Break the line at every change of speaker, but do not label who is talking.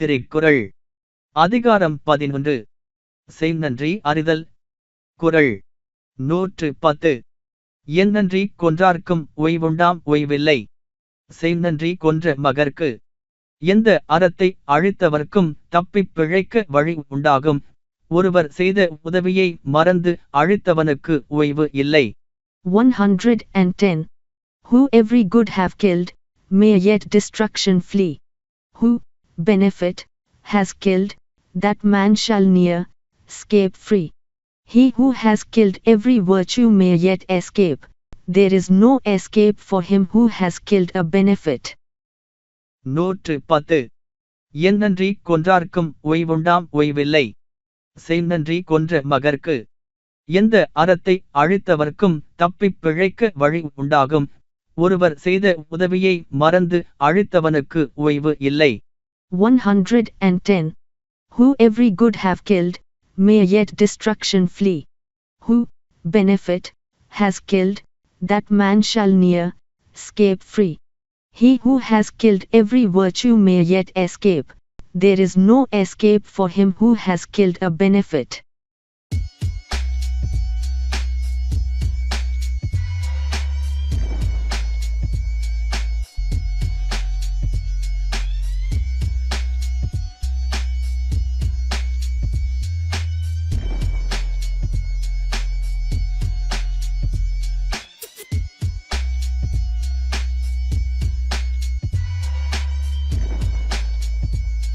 திருக்குறள். அதிகாரம் பதினொன்று. செய்நன்றி அறிதல். குரல் நூற்று பத்து. எந்நன்றி கொன்றார்க்கும் ஓய்வுண்டாம் ஓய்வில்லை. செய்நன்றி கொன்ற மகர்க்கு எந்த அறத்தை அழித்தவர்க்கும் தப்பிப் பிழைக்க வழி உண்டாகும். ஒருவர் செய்த உதவியை மறந்து அழித்தவனுக்கு ஓய்வு இல்லை.
110. Who every good have killed, may yet destruction flee. Who, benefit, has killed, that man shall near, escape free. He who has killed every virtue may yet escape. There is no escape for him who has killed a benefit.
நூற்று பத்து எந்நன்றி கொன்றார்க்கும் ஓய்வுண்டாம் ஓய்வில்லை செய்நன்றி கொன்ற மகர்க்கு எந்த அறத்தை அழித்தவர்க்கும் தப்பிப் பிழைக்க வழி உண்டாகும் ஒருவர் செய்த உதவியை மறந்து அழித்தவனுக்கு ஓய்வு இல்லை
110. Who every good have killed, may yet destruction flee. Who, benefit, has killed, that man shall near, scape free. He who has killed every virtue may yet escape. There is no escape for him who has killed a benefit.